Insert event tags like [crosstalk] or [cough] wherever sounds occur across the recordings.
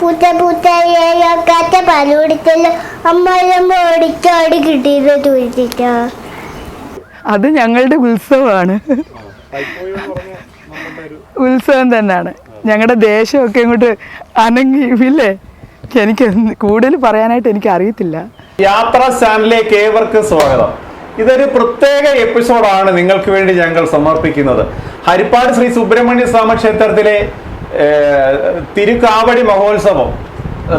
പൂത്ത പൂത്തയൊക്കാത്ത പാൽ അമ്മയെല്ലാം അമ്മ ഓടിച്ചോടി കിട്ടിയത് അത് ഞങ്ങളുടെ ഉത്സവമാണ്. ഉത്സവം തന്നെയാണ്. ഞങ്ങളുടെ ദേശമൊക്കെ ഇങ്ങോട്ട് അനങ്ങി ഇല്ലേ എനിക്ക് കൂടുതൽ പറയാനായിട്ട് എനിക്ക് അറിയത്തില്ല. യാത്ര ചാനലിലേക്ക് ഏവർക്കും സ്വാഗതം. ഇതൊരു പ്രത്യേക എപ്പിസോഡാണ് നിങ്ങൾക്ക് വേണ്ടി ഞങ്ങൾ സമർപ്പിക്കുന്നത്. ഹരിപ്പാട് ശ്രീ സുബ്രഹ്മണ്യ സ്വാമി ക്ഷേത്രത്തിലെ തിരുക്കാവടി മഹോത്സവം.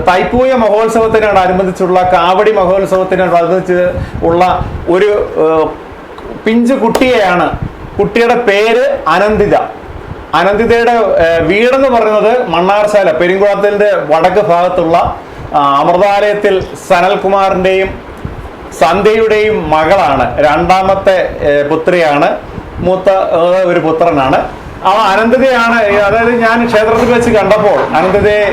തൈപ്പൂയ മഹോത്സവത്തിനോടനുബന്ധിച്ചുള്ള കാവടി മഹോത്സവത്തിനോടനുബന്ധിച്ച് ഉള്ള ഒരു പിഞ്ചു കുട്ടിയെയാണ്. കുട്ടിയുടെ പേര് അനന്തിത. അനന്തിതയുടെ വീടെന്ന് പറയുന്നത് മണ്ണാർശാല പെരിങ്കുളത്തിന്റെ വടക്ക് ഭാഗത്തുള്ള അമൃതാലയത്തിൽ സനൽകുമാറിന്റെയും സന്ധ്യയുടെയും മകളാണ്. രണ്ടാമത്തെ പുത്രിയാണ്. മൂത്ത ഒരു പുത്രനാണ്. ആ അനന്തതയാണ് അതായത് ഞാൻ ക്ഷേത്രത്തിൽ വെച്ച് കണ്ടപ്പോൾ അനന്തതയെ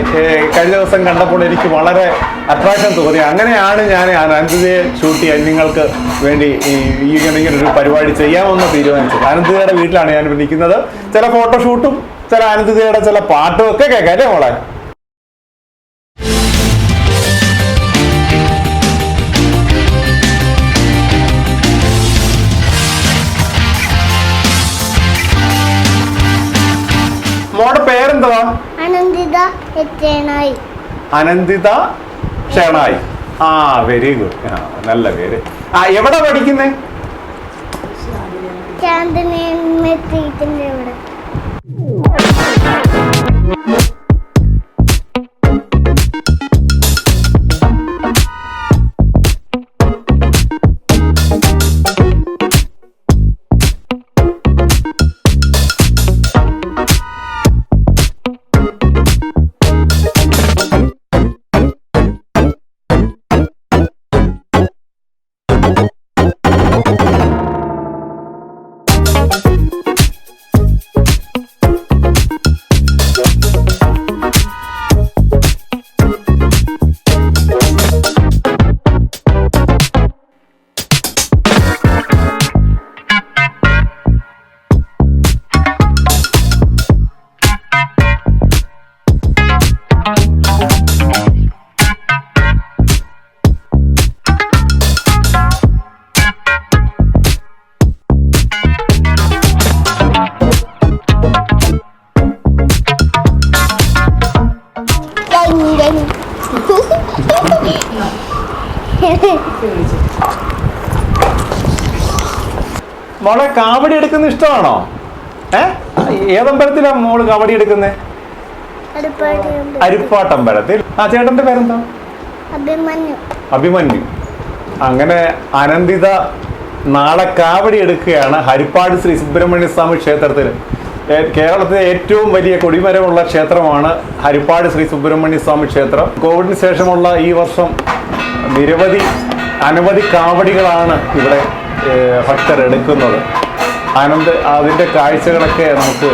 കഴിഞ്ഞ ദിവസം കണ്ടപ്പോൾ എനിക്ക് വളരെ അട്രാക്ഷൻ തോന്നി. അങ്ങനെയാണ് ഞാൻ അനന്തതയെ ഷൂട്ട് ചെയ്യാൻ നിങ്ങൾക്ക് വേണ്ടി ഈ ഇങ്ങനെ ഒരു പരിപാടി ചെയ്യാമെന്ന് തീരുമാനിച്ചത്. അനന്തതയുടെ വീട്ടിലാണ് ഞാൻ നിൽക്കുന്നത്. ചില ഫോട്ടോഷൂട്ടും ചില അനന്തതയുടെ ചില പാട്ടും ഒക്കെ കേൾക്കാം അല്ലേ മോളെ? അനന്തിത ഷെണായി ആ വെരി ഗുഡ് ആ നല്ല പേര്. ആ എവിടെ പഠിക്കുന്നേ? മോളെ കാവടി എടുക്കുന്ന ഇഷ്ടമാണോ? ഏ? ഏതമ്പലത്തിലാ മോൾ കാവടി എടുക്കുന്നേ? അരിപ്പാട്ടമ്പലത്തിൽ. ആ ചേട്ടന്റെ പേരെന്താ? അഭിമന്യു. അഭിമന്യു. അങ്ങനെ അനന്തിത നാളെ കാവടി എടുക്കുകയാണ് ഹരിപ്പാട് ശ്രീ സുബ്രഹ്മണ്യ സ്വാമി ക്ഷേത്രത്തിൽ കേരളത്തിലെ ഏറ്റവും വലിയ കൊടിമരമുള്ള ക്ഷേത്രമാണ് ഹരിപ്പാട് ശ്രീ സുബ്രഹ്മണ്യ സ്വാമി ക്ഷേത്രം. കോവിഡിന് ശേഷമുള്ള ഈ വർഷം നിരവധി അനവധി കാവടികളാണ് ഇവിടെ ഭക്തർ എടുക്കുന്നത്. ആനന്ദ് അതിന്റെ കാഴ്ചകളൊക്കെ നമുക്ക്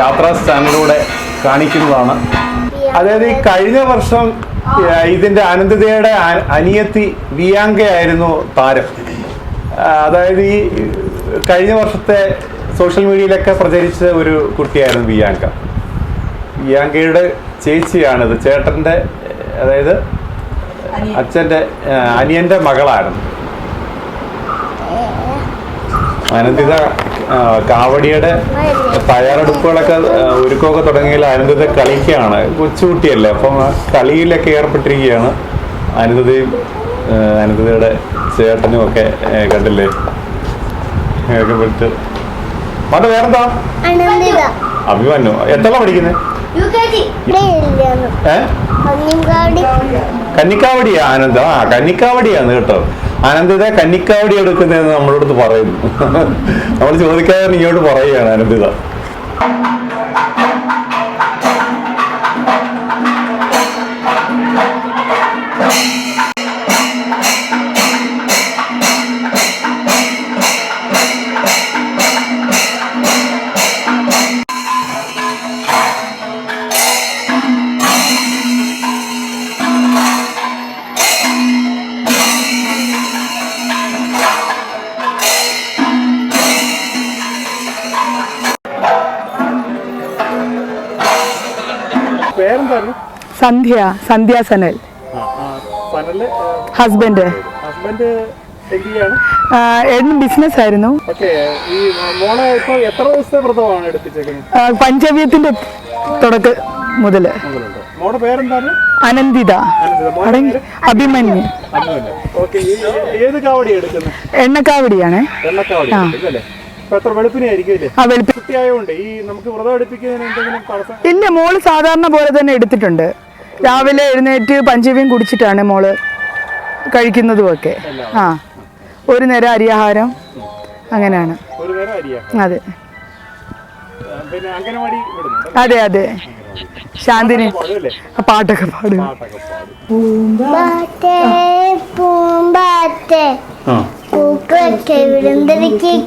യാത്രാ സ്റ്റാൻഡിലൂടെ കാണിക്കുന്നതാണ്. അതായത് ഈ കഴിഞ്ഞ വർഷം ഇതിന്റെ അനന്തതയുടെ അനിയത്തി വിയാങ്കയായിരുന്നു താരം. അതായത് ഈ കഴിഞ്ഞ വർഷത്തെ സോഷ്യൽ മീഡിയയിലൊക്കെ പ്രചരിച്ച ഒരു കുട്ടിയായിരുന്നു വിയാങ്ക. വിയാങ്കയുടെ ചേച്ചിയാണിത്. ചേട്ടന്റെ അതായത് അച്ഛന്റെ അനിയന്റെ മകളായിരുന്നു. അനന്തിത കാവടിയുടെ തയ്യാറെടുപ്പുകളൊക്കെ ഒരുക്കമൊക്കെ തുടങ്ങിയാൽ അനന്തിത കളിക്കുകയാണ്. കൊച്ചുകുട്ടിയല്ലേ അപ്പം കളിയിലൊക്കെ ഏർപ്പെട്ടിരിക്കുകയാണ്. അനന്തതയും അനന്തതയുടെ ചേട്ടനും ഒക്കെ കണ്ടില്ലേ? ഒക്കെ വിട്ട്. വേറെന്താ? അഭിമാനു അഭിമന്യു. എത്ര പഠിക്കുന്നത് കന്നിക്കാവടിയാ ആനന്ദ ആ കന്നിക്കാവടിയാണ് കേട്ടോ. ആനന്ദിത കന്നിക്കാവടി എടുക്കുന്നതെന്ന് നമ്മളോട് പറയുന്നു. [laughs] നമ്മൾ ചോദിക്കാതെ ഇങ്ങോട്ട് പറയുകയാണ് Sandhya Sandhya Sanal. Husband husband business ആയിരുന്നു. പഞ്ചവ്യത്തിന്റെ തുടക്ക മുതൽ. അനന്തിത? അഭിമന്യു. എണ്ണക്കാവടിയാണ്. എണ്ണക്കാവടി ഇല്ല? മോൾ സാധാരണ പോലെ തന്നെ എടുത്തിട്ടുണ്ട്. രാവിലെ എഴുന്നേറ്റ് പഞ്ചവ്യം കുടിച്ചിട്ടാണ് മോൾ കഴിക്കുന്നതും ഒക്കെ ആ ഒരു നേരം അരിയാഹാരം അങ്ങനെയാണ്. അതെ. അതെ അതെ. ശാന്തിനി ആ പാട്ടൊക്കെ പാടും.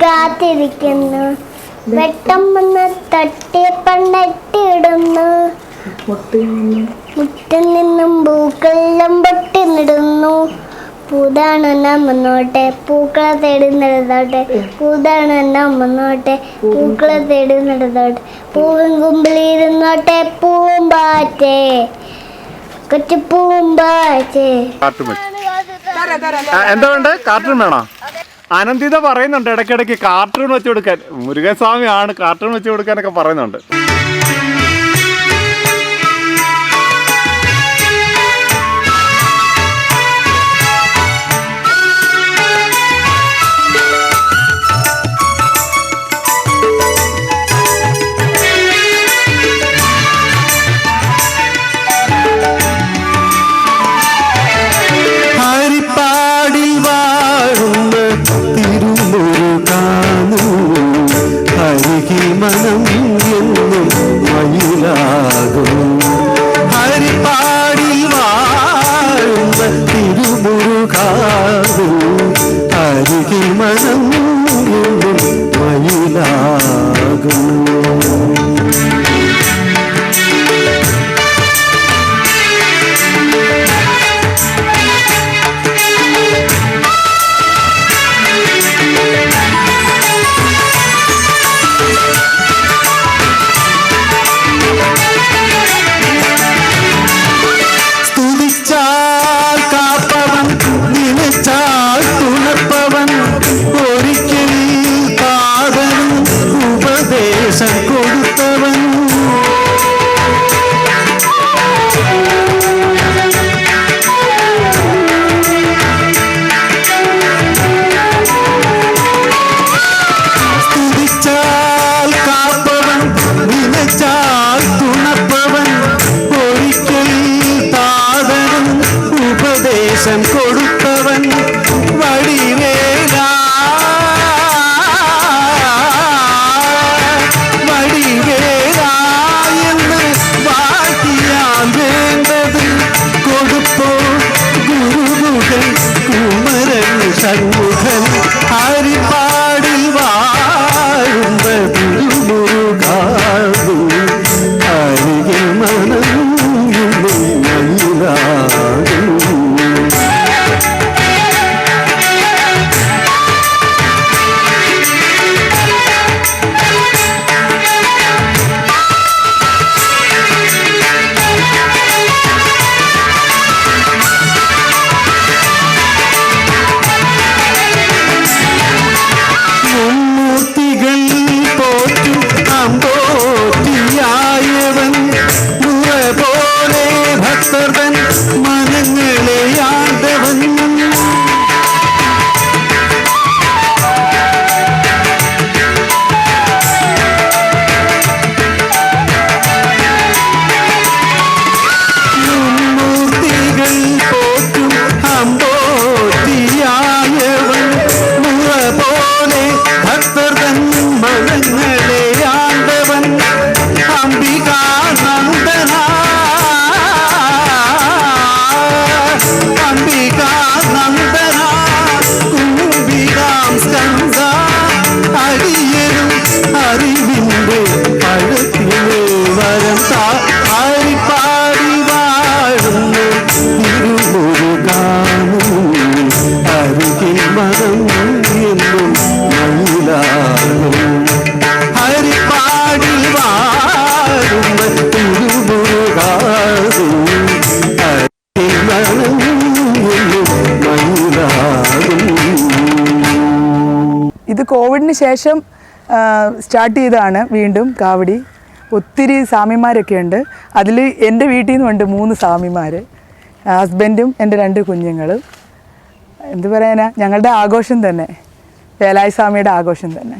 കാത്തിരിക്കുന്നു. വെട്ടം വന്ന് തട്ടിയപ്പണ്ടട്ടിടുന്നു മുട്ടിൽ നിന്നും പൂക്കെല്ലാം പൊട്ടിനിടുന്നു. പൂതാണ് നാം മുന്നോട്ടെ പൂക്കളെ തേടി നടന്നോട്ടെ നാം മുന്നോട്ടെ പൂക്കളെ നടന്നോട്ടെ പൂവിൻ കുമ്പിളിരുന്നോട്ടെ പൂമ്പാറ്റേ കൊച്ചു പൂവും എന്താ വേണ്ട കാർട്ടൂൺ വേണോ? അനന്തിത പറയുന്നുണ്ട് ഇടയ്ക്കിടയ്ക്ക് കാർട്ടൂൺ വെച്ച് കൊടുക്കാൻ. മുരുകൻ ആണ് കാർട്ടൂൺ വെച്ച് കൊടുക്കാനൊക്കെ പറയുന്നുണ്ട്. കോവിഡിന് ശേഷം സ്റ്റാർട്ട് ചെയ്തതാണ് വീണ്ടും കാവടി. ഒത്തിരി സ്വാമിമാരൊക്കെ ഉണ്ട്. അതിൽ എന്റെ വീട്ടിൽ നിന്നുണ്ട് മൂന്ന് സ്വാമിമാർ ഹസ്ബൻഡും എന്റെ രണ്ട് കുഞ്ഞുങ്ങളും. എന്ത് പറയാനാ ഞങ്ങളുടെ ആഘോഷം തന്നെ. വേലായി സ്വാമിയുടെ ആഘോഷം തന്നെ.